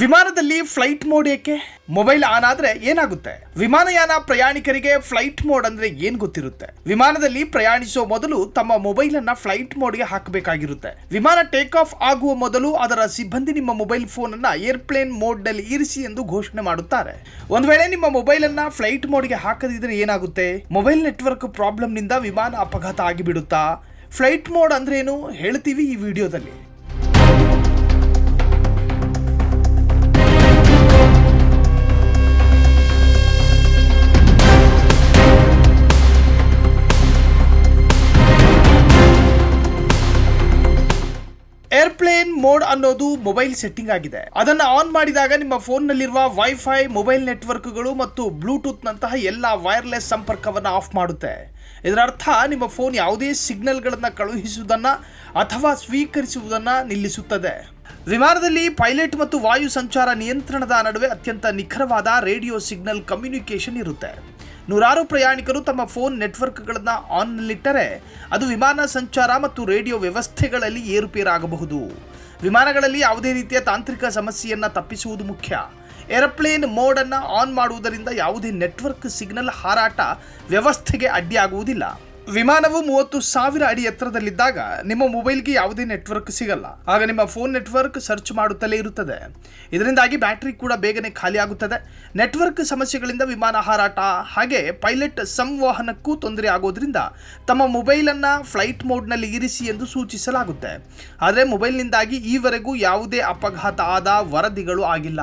ವಿಮಾನದಲ್ಲಿ flight mode ಏಕೆ? Mobile on ಆದ್ರೆ ಏನಾಗುತ್ತೆ? ವಿಮಾನಯಾನ ಪ್ರಯಾಣಿಕರಿಗೆ ಫ್ಲೈಟ್ ಮೋಡ್ ಅಂದ್ರೆ ಏನ್ ಗೊತ್ತಿರುತ್ತೆ? ವಿಮಾನದಲ್ಲಿ ಪ್ರಯಾಣಿಸುವ ಮೊದಲು ತಮ್ಮ ಮೊಬೈಲ್ ಅನ್ನ ಫ್ಲೈಟ್ ಮೋಡ್ಗೆ ಹಾಕಬೇಕಾಗಿರುತ್ತೆ. ವಿಮಾನ ಟೇಕ್ ಆಫ್ ಆಗುವ ಮೊದಲು ಅದರ ಸಿಬ್ಬಂದಿ ನಿಮ್ಮ ಮೊಬೈಲ್ ಫೋನ್ ಅನ್ನ ಏರ್ಪ್ಲೇನ್ ಮೋಡ್ನಲ್ಲಿ ಇರಿಸಿ ಎಂದು ಘೋಷಣೆ ಮಾಡುತ್ತಾರೆ. ಒಂದ್ ವೇಳೆ ನಿಮ್ಮ ಮೊಬೈಲ್ ಅನ್ನ ಫ್ಲೈಟ್ ಮೋಡ್ಗೆ ಹಾಕದಿದ್ರೆ ಏನಾಗುತ್ತೆ? ಮೊಬೈಲ್ ನೆಟ್ವರ್ಕ್ ಪ್ರಾಬ್ಲಮ್ನಿಂದ ವಿಮಾನ ಅಪಘಾತ ಆಗಿಬಿಡುತ್ತಾ? ಫ್ಲೈಟ್ ಮೋಡ್ ಅಂದ್ರೇನು? ಹೇಳ್ತೀವಿ ಈ ವಿಡಿಯೋದಲ್ಲಿ. ಏರ್ಪ್ಲೇನ್ ಮೋಡ್ ಅನ್ನೋದು ಮೊಬೈಲ್ ಸೆಟ್ಟಿಂಗ್ ಆಗಿದೆ. ಅದನ್ನ ಆನ್ ಮಾಡಿದಾಗ ನಿಮ್ಮ ಫೋನ್ ನಲ್ಲಿರುವ ವೈಫೈ ಮೊಬೈಲ್ ನೆಟ್ವರ್ಕ್ಗಳು ಮತ್ತು ಬ್ಲೂಟೂತ್ ನಂತಹ ಎಲ್ಲ ವೈರ್ಲೆಸ್ ಸಂಪರ್ಕವನ್ನು ಆಫ್ ಮಾಡುತ್ತೆ. ಇದರ ಅರ್ಥ ನಿಮ್ಮ ಫೋನ್ ಯಾವುದೇ ಸಿಗ್ನಲ್ಗಳನ್ನು ಕಳುಹಿಸುವುದನ್ನ ಅಥವಾ ಸ್ವೀಕರಿಸುವುದನ್ನ ನಿಲ್ಲಿಸುತ್ತದೆ. ವಿಮಾನದಲ್ಲಿ ಪೈಲಟ್ ಮತ್ತು ವಾಯು ಸಂಚಾರ ನಿಯಂತ್ರಣದ ನಡುವೆ ಅತ್ಯಂತ ನಿಖರವಾದ ರೇಡಿಯೋ ಸಿಗ್ನಲ್ ಕಮ್ಯುನಿಕೇಶನ್ ಇರುತ್ತೆ. ನೂರಾರು ಪ್ರಯಾಣಿಕರು ತಮ್ಮ ಫೋನ್ ನೆಟ್ವರ್ಕ್ಗಳನ್ನು ಆನ್ನಲ್ಲಿಟ್ಟರೆ ಅದು ವಿಮಾನ ಸಂಚಾರ ಮತ್ತು ರೇಡಿಯೋ ವ್ಯವಸ್ಥೆಗಳಲ್ಲಿ ಏರುಪೇರಾಗಬಹುದು. ವಿಮಾನಗಳಲ್ಲಿ ಯಾವುದೇ ರೀತಿಯ ತಾಂತ್ರಿಕ ಸಮಸ್ಯೆಯನ್ನು ತಪ್ಪಿಸುವುದು ಮುಖ್ಯ. ಏರೋಪ್ಲೇನ್ ಮೋಡನ್ನು ಆನ್ ಮಾಡುವುದರಿಂದ ಯಾವುದೇ ನೆಟ್ವರ್ಕ್ ಸಿಗ್ನಲ್ ಹಾರಾಟ ವ್ಯವಸ್ಥೆಗೆ ಅಡ್ಡಿಯಾಗುವುದಿಲ್ಲ. ವಿಮಾನವು ಮೂವತ್ತು ಸಾವಿರ ಅಡಿ ಎತ್ತರದಲ್ಲಿದ್ದಾಗ ನಿಮ್ಮ ಮೊಬೈಲ್ಗೆ ಯಾವುದೇ ನೆಟ್ವರ್ಕ್ ಸಿಗಲ್ಲ. ಆಗ ನಿಮ್ಮ ಫೋನ್ ನೆಟ್ವರ್ಕ್ ಸರ್ಚ್ ಮಾಡುತ್ತಲೇ ಇರುತ್ತದೆ. ಇದರಿಂದಾಗಿ ಬ್ಯಾಟರಿ ಕೂಡ ಬೇಗನೆ ಖಾಲಿಯಾಗುತ್ತದೆ ನೆಟ್ವರ್ಕ್ ಸಮಸ್ಯೆಗಳಿಂದ ವಿಮಾನ ಹಾರಾಟ, ಹಾಗೆ ಪೈಲಟ್ ಸಂವಹನಕ್ಕೂ ತೊಂದರೆ ಆಗೋದ್ರಿಂದ ತಮ್ಮ ಮೊಬೈಲನ್ನು ಫ್ಲೈಟ್ ಮೋಡ್ನಲ್ಲಿ ಇರಿಸಿ ಎಂದು ಸೂಚಿಸಲಾಗುತ್ತೆ. ಆದರೆ ಮೊಬೈಲ್ನಿಂದಾಗಿ ಈವರೆಗೂ ಯಾವುದೇ ಅಪಘಾತ ಆದ ವರದಿಗಳು ಆಗಿಲ್ಲ.